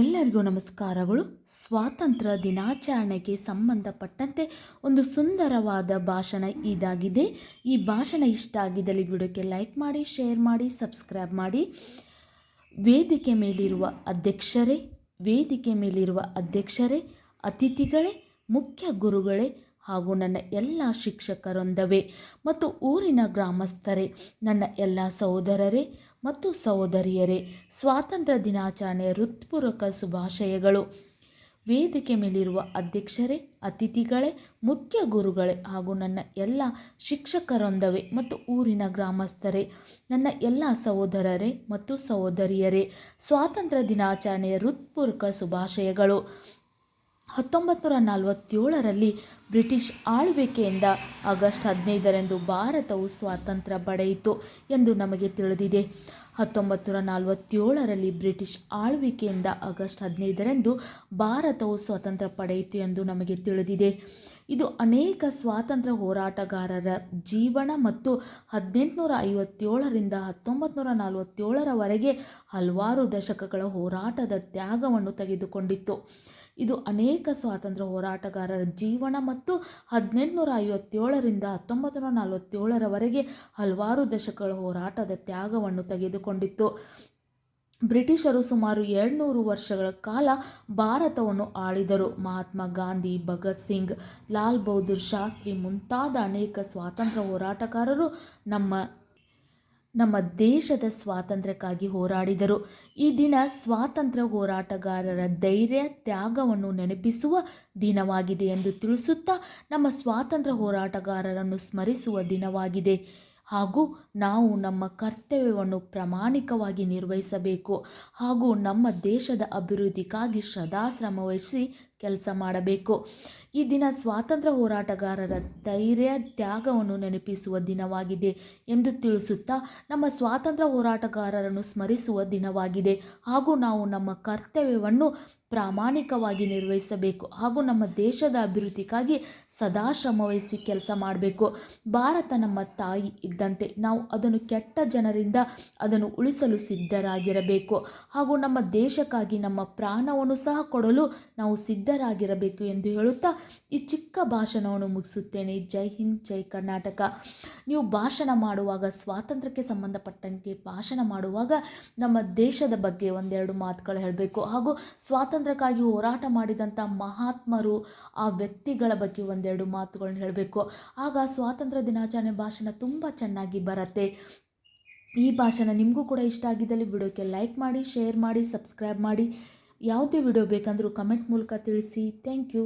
ಎಲ್ಲರಿಗೂ ನಮಸ್ಕಾರಗಳು. ಸ್ವಾತಂತ್ರ್ಯ ದಿನಾಚರಣೆಗೆ ಸಂಬಂಧಪಟ್ಟಂತೆ ಒಂದು ಸುಂದರವಾದ ಭಾಷಣ ಇದಾಗಿದೆ. ಈ ಭಾಷಣ ಇಷ್ಟ ಆಗಿದ್ದಲ್ಲಿ ವಿಡಿಯೋಕ್ಕೆ ಲೈಕ್ ಮಾಡಿ, ಶೇರ್ ಮಾಡಿ, ಸಬ್ಸ್ಕ್ರೈಬ್ ಮಾಡಿ. ವೇದಿಕೆ ಮೇಲಿರುವ ಅಧ್ಯಕ್ಷರೇ, ವೇದಿಕೆ ಮೇಲಿರುವ ಅಧ್ಯಕ್ಷರೇ, ಅತಿಥಿಗಳೇ, ಮುಖ್ಯ ಗುರುಗಳೇ ಹಾಗೂ ನನ್ನ ಎಲ್ಲ ಶಿಕ್ಷಕರೊಂದವೇ ಮತ್ತು ಊರಿನ ಗ್ರಾಮಸ್ಥರೇ, ನನ್ನ ಎಲ್ಲ ಸಹೋದರರೇ ಮತ್ತು ಸಹೋದರಿಯರೇ, ಸ್ವಾತಂತ್ರ್ಯ ದಿನಾಚರಣೆಯ ಹೃತ್ಪೂರ್ವಕ ಶುಭಾಶಯಗಳು. ವೇದಿಕೆ ಮೇಲಿರುವ ಅಧ್ಯಕ್ಷರೇ, ಅತಿಥಿಗಳೇ, ಮುಖ್ಯ ಗುರುಗಳೇ ಹಾಗೂ ನನ್ನ ಎಲ್ಲ ಶಿಕ್ಷಕರೊಂದವೇ ಮತ್ತು ಊರಿನ ಗ್ರಾಮಸ್ಥರೇ, ನನ್ನ ಎಲ್ಲ ಸಹೋದರರೇ ಮತ್ತು ಸಹೋದರಿಯರೇ, ಸ್ವಾತಂತ್ರ್ಯ ದಿನಾಚರಣೆಯ ಹೃತ್ಪೂರ್ವಕ ಶುಭಾಶಯಗಳು. ಹತ್ತೊಂಬತ್ತು ನೂರ ನಲವತ್ತೇಳರಲ್ಲಿ ಬ್ರಿಟಿಷ್ ಆಳ್ವಿಕೆಯಿಂದ ಆಗಸ್ಟ್ ಹದಿನೈದರಂದು ಭಾರತವು ಸ್ವಾತಂತ್ರ್ಯ ಪಡೆಯಿತು ಎಂದು ನಮಗೆ ತಿಳಿದಿದೆ. ಹತ್ತೊಂಬತ್ತು ನೂರ ನಲವತ್ತೇಳರಲ್ಲಿ ಬ್ರಿಟಿಷ್ ಆಳ್ವಿಕೆಯಿಂದ ಆಗಸ್ಟ್ ಹದಿನೈದರಂದು ಭಾರತವು ಸ್ವಾತಂತ್ರ್ಯ ಪಡೆಯಿತು ಎಂದು ನಮಗೆ ತಿಳಿದಿದೆ. ಇದು ಅನೇಕ ಸ್ವಾತಂತ್ರ್ಯ ಹೋರಾಟಗಾರರ ಜೀವನ ಮತ್ತು ಹದಿನೆಂಟುನೂರ ಐವತ್ತೇಳರಿಂದ ಹತ್ತೊಂಬತ್ತು ನೂರ ನಲವತ್ತೇಳರವರೆಗೆ ಹಲವಾರು ದಶಕಗಳ ಹೋರಾಟದ ತ್ಯಾಗವನ್ನು ತೆಗೆದುಕೊಂಡಿತ್ತು. ಇದು ಅನೇಕ ಸ್ವಾತಂತ್ರ್ಯ ಹೋರಾಟಗಾರರ ಜೀವನ ಮತ್ತು ಹದಿನೆಂಟುನೂರ ಐವತ್ತೇಳರಿಂದ ಹತ್ತೊಂಬತ್ತು ನೂರ ನಲವತ್ತೇಳರವರೆಗೆ ಹಲವಾರು ದಶಕಗಳ ಹೋರಾಟದ ತ್ಯಾಗವನ್ನು ತೆಗೆದುಕೊಂಡಿತ್ತು. ಬ್ರಿಟಿಷರು ಸುಮಾರು ಎರಡುನೂರು ವರ್ಷಗಳ ಕಾಲ ಭಾರತವನ್ನು ಆಳಿದರು. ಮಹಾತ್ಮ ಗಾಂಧಿ, ಭಗತ್ ಸಿಂಗ್, ಲಾಲ್ ಬಹದ್ದೂರ್ ಶಾಸ್ತ್ರಿ ಮುಂತಾದ ಅನೇಕ ಸ್ವಾತಂತ್ರ್ಯ ಹೋರಾಟಗಾರರು ನಮ್ಮ ನಮ್ಮ ದೇಶದ ಸ್ವಾತಂತ್ರ್ಯಕ್ಕಾಗಿ ಹೋರಾಡಿದರು. ಈ ದಿನ ಸ್ವಾತಂತ್ರ್ಯ ಹೋರಾಟಗಾರರ ಧೈರ್ಯ, ತ್ಯಾಗವನ್ನು ನೆನಪಿಸುವ ದಿನವಾಗಿದೆ ಎಂದು ತಿಳಿಸುತ್ತಾ ನಮ್ಮ ಸ್ವಾತಂತ್ರ್ಯ ಹೋರಾಟಗಾರರನ್ನು ಸ್ಮರಿಸುವ ದಿನವಾಗಿದೆ. ಹಾಗೂ ನಾವು ನಮ್ಮ ಕರ್ತವ್ಯವನ್ನು ಪ್ರಾಮಾಣಿಕವಾಗಿ ನಿರ್ವಹಿಸಬೇಕು. ಹಾಗೂ ನಮ್ಮ ದೇಶದ ಅಭಿವೃದ್ಧಿಗಾಗಿ ಸದಾ ಶ್ರಮವಹಿಸಿ ಕೆಲಸ ಮಾಡಬೇಕು. ಈ ದಿನ ಸ್ವಾತಂತ್ರ್ಯ ಹೋರಾಟಗಾರರ ಧೈರ್ಯ, ತ್ಯಾಗವನ್ನು ನೆನಪಿಸುವ ದಿನವಾಗಿದೆ ಎಂದು ತಿಳಿಸುತ್ತಾ ನಮ್ಮ ಸ್ವಾತಂತ್ರ್ಯ ಹೋರಾಟಗಾರರನ್ನು ಸ್ಮರಿಸುವ ದಿನವಾಗಿದೆ. ಹಾಗೂ ನಾವು ನಮ್ಮ ಕರ್ತವ್ಯವನ್ನು ಪ್ರಾಮಾಣಿಕವಾಗಿ ನಿರ್ವಹಿಸಬೇಕು. ಹಾಗೂ ನಮ್ಮ ದೇಶದ ಅಭಿವೃದ್ಧಿಗಾಗಿ ಸದಾ ಶ್ರಮವಹಿಸಿ ಕೆಲಸ ಮಾಡಬೇಕು. ಭಾರತ ನಮ್ಮ ತಾಯಿ ಇದ್ದಂತೆ ನಾವು ಅದನ್ನು ಕೆಟ್ಟ ಜನರಿಂದ ಅದನ್ನು ಉಳಿಸಲು ಸಿದ್ಧರಾಗಿರಬೇಕು. ಹಾಗೂ ನಮ್ಮ ದೇಶಕ್ಕಾಗಿ ನಮ್ಮ ಪ್ರಾಣವನ್ನು ಸಹ ಕೊಡಲು ನಾವು ಸಿದ್ಧರಾಗಿರಬೇಕು ಎಂದು ಹೇಳುತ್ತಾ ಈ ಚಿಕ್ಕ ಭಾಷಣವನ್ನು ಮುಗಿಸುತ್ತೇನೆ. ಜೈ ಹಿಂದ್, ಜೈ ಕರ್ನಾಟಕ. ನೀವು ಭಾಷಣ ಮಾಡುವಾಗ, ಸ್ವಾತಂತ್ರ್ಯಕ್ಕೆ ಸಂಬಂಧಪಟ್ಟಂತೆ ಭಾಷಣ ಮಾಡುವಾಗ ನಮ್ಮ ದೇಶದ ಬಗ್ಗೆ ಒಂದೆರಡು ಮಾತುಗಳು ಹೇಳಬೇಕು. ಹಾಗೂ ಸ್ವಾತಂತ್ರ್ಯಕ್ಕಾಗಿ ಹೋರಾಟ ಮಾಡಿದಂಥ ಮಹಾತ್ಮರು, ಆ ವ್ಯಕ್ತಿಗಳ ಬಗ್ಗೆ ಒಂದೆರಡು ಮಾತುಗಳನ್ನ ಹೇಳಬೇಕು. ಆಗ ಸ್ವಾತಂತ್ರ್ಯ ದಿನಾಚರಣೆ ಭಾಷಣ ತುಂಬ ಚೆನ್ನಾಗಿ ಬರುತ್ತೆ. ಈ ಭಾಷಣ ನಿಮಗೂ ಕೂಡ ಇಷ್ಟ ಆಗಿದ್ದಲ್ಲಿ ವಿಡಿಯೋಕ್ಕೆ ಲೈಕ್ ಮಾಡಿ, ಶೇರ್ ಮಾಡಿ, ಸಬ್ಸ್ಕ್ರೈಬ್ ಮಾಡಿ. ಯಾವುದೇ ವಿಡಿಯೋ ಬೇಕಂದರೂ ಕಮೆಂಟ್ ಮೂಲಕ ತಿಳಿಸಿ. Thank you